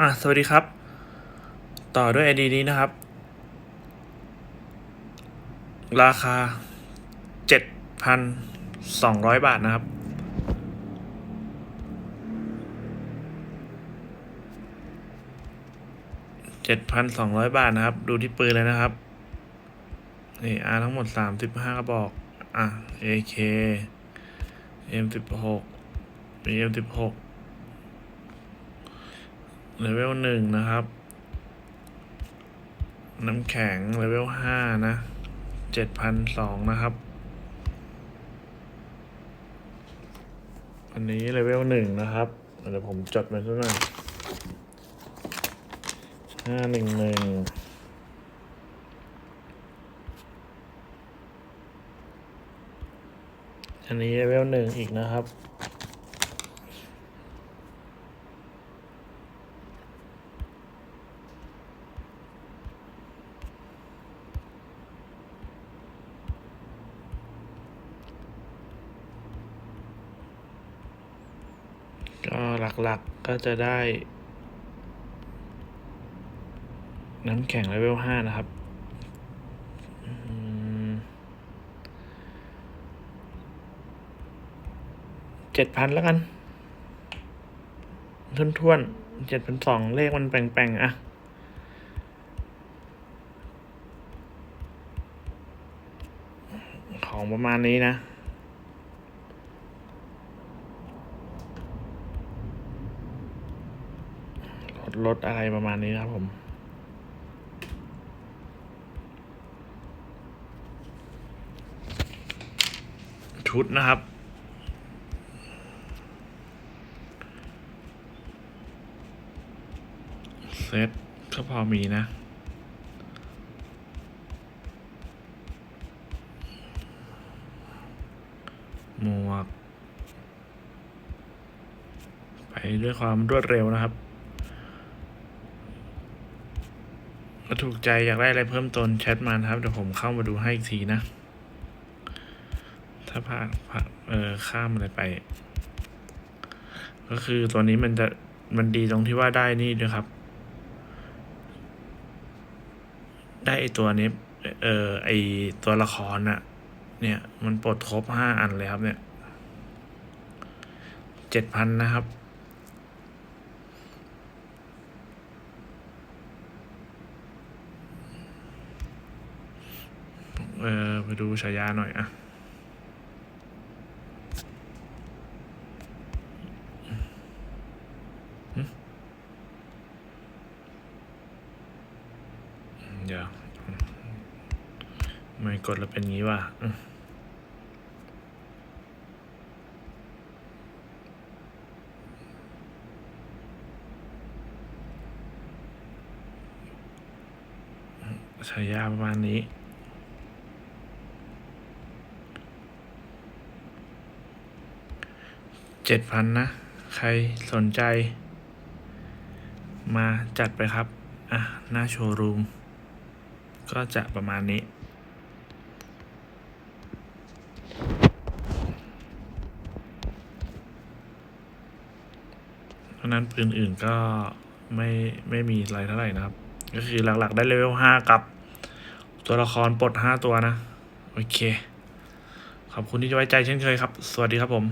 อะสวัสดีครับ ต่อด้วย ID นี้นะครับ ราคา 7,200 บาทนะครับ7,200บาทนะครับ ดูที่ปืนเลยนะครับ นี่อาทั้งหมด35กระบอก อะ AK M16 M16 เลเวลหนึ่งนะครับ น้ำแข็งเลเวลห้านะเจ็ดพันสองนะครับ อันนี้เลเวลหนึ่งนะครับเดี๋ยวผมจดมาสักหน่อยห้าหนึ่งหนึ่งอันนี้เลเวลหนึ่งอีกนะครับ ก็หลักๆก็จะได้ น้ำแข็งเลเวลห้านะครับ เจ็ดพันแล้วกันทวนๆเจ็ดพันสองเลขมันแปลงๆอะของประมาณนี้นะ ลดลดอะไรประมาณนี้นะครับผม ชุดนะครับ เซ็ตก็พอมีนะหมวกไปด้วยความรวดเร็วนะครับ ถ้าถูกใจอยากได้อะไรเพิ่มติมแชทมานะครับเดี๋ยวผมเข้ามาดูให้อีกทีนะ ถ้าผ่านผ่านเออข้ามอะไรไป ก็คือตัวนี้มันจะมันดีตรงที่ว่าได้นี่ด้วยครับ ได้ไอตัวนี้ เออไอตัวละครน่ะ เนี่ย มันปลดครบห้าอันเลยครับเนี่ยเจ็ดพันนะครับ เออไปดูฉายาหน่อยอะเดี๋ยวไม่กดแล้วเป็นงี้ว่ะฉายาประมาณนี้ เจ็ดพันนะ ใครสนใจ มาจัดไปครับ อะ หน้าโชว์รูม ก็จะประมาณนี้ เพราะนั้นปืนอื่นก็ไม่ไม่มีอะไรเท่าไหร่นะครับ ก็คือหลักๆได้เลเวลห้ากับ ตัวละครปลดห้าตัวนะ โอเค ขอบคุณที่ไว้ใจเช่นเคยครับ สวัสดีครับผม